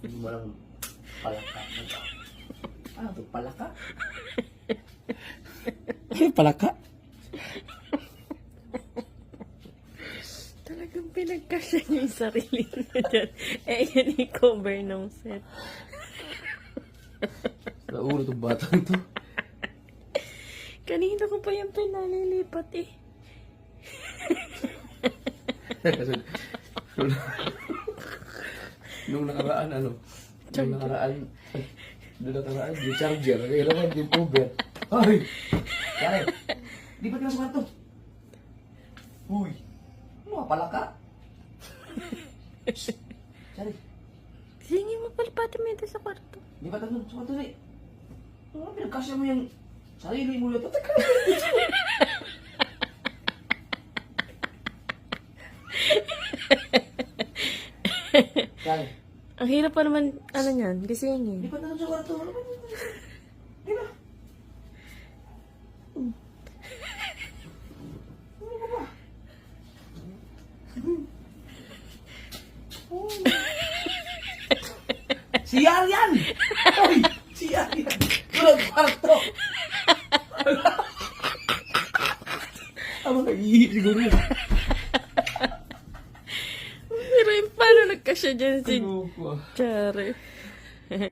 Hindi mo lang palaka. Ano to? Palaka? Ano palaka? Talagang pinagkasya niya yung sarili niya dyan. Eh, yan i-cover ng set. Sa ulo itong batang to. Kanina ko pa yung pinalilipat eh. Kasi, nung, nakaraan, ano, nung nakaraan, nung nakaraan, yung charger, kaya naman yung cover. Ay! Kare, di ba tinasok to? Uy! Ano ka pala ka? Sorry, Sige mo palipati mo ito sa kwarto. di ba tanong sa kwarto eh? Ano pinagkasya mo yung sarili mo yun? Teka, Kare, Ang hirap pa naman, ano niyan, gisingin. ba tanong sa kwarto? Ano? Di ba? Ano ka ba? Si Arian! Oy! Si Arian! Tulog kwarto! Ang mga ihi siguro yun. Nagkasya dyan si? Chare?